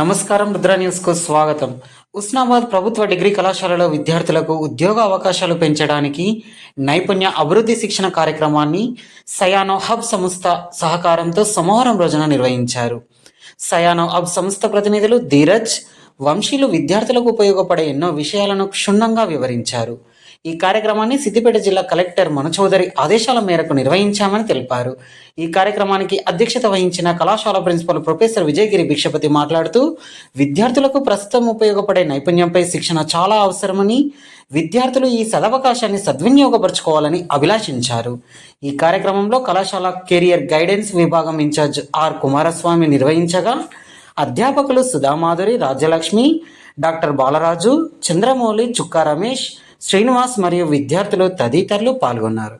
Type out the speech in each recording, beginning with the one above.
నమస్కారం రుద్ర న్యూస్కు స్వాగతం. ఉస్నాబాద్ ప్రభుత్వ డిగ్రీ కళాశాలలో విద్యార్థులకు ఉద్యోగ అవకాశాలు పెంచడానికి నైపుణ్య అభివృద్ధి శిక్షణ కార్యక్రమాన్ని సయానో హబ్ సంస్థ సహకారంతో సోమవారం రోజున నిర్వహించారు. సయానో హబ్ సంస్థ ప్రతినిధులు ధీరజ్ వంశీలు విద్యార్థులకు ఉపయోగపడే ఎన్నో విషయాలను క్షుణ్ణంగా వివరించారు. ఈ కార్యక్రమాన్ని సిద్దిపేట జిల్లా కలెక్టర్ మనచౌదరి ఆదేశాల మేరకు నిర్వహించామని తెలిపారు. ఈ కార్యక్రమానికి అధ్యక్షత వహించిన కళాశాల ప్రిన్సిపల్ ప్రొఫెసర్ విజయగిరి భిక్షపతి మాట్లాడుతూ విద్యార్థులకు ప్రస్తుతం ఉపయోగపడే నైపుణ్యంపై శిక్షణ చాలా అవసరమని విద్యార్థులు ఈ సదవకాశాన్ని సద్వినియోగపరచుకోవాలని అభిలాషించారు. ఈ కార్యక్రమంలో కళాశాల కెరియర్ గైడెన్స్ విభాగం ఇన్ఛార్జ్ ఆర్ కుమారస్వామి నిర్వహించగా అధ్యాపకులు సుధామాధురి రాజ్యలక్ష్మి డాక్టర్ బాలరాజు చంద్రమౌళి చుక్కా రమేష్ శ్రీనివాస్ మరియు విద్యార్థులు తదితరులు పాల్గొన్నారు?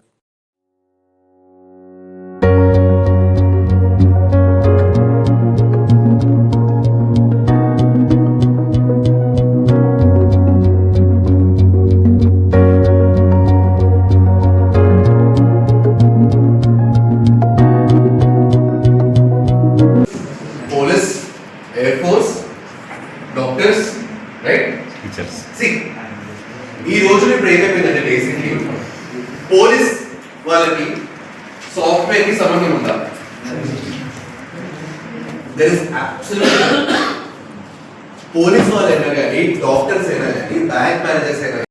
టీచర్స్ ఈ రోజున ఇప్పుడు ఏమైపోయిందంటే బేసిక్లీ పోలీస్ వాళ్ళకి సాఫ్ట్వేర్ కి సంబంధం ఉందా దర్ ఇస్ అబ్సల్యూట్ పోలీస్ వాళ్ళు అయినా కానీ డాక్టర్స్ అయినా కానీ బ్యాంక్ మేనేజర్స్ అయినా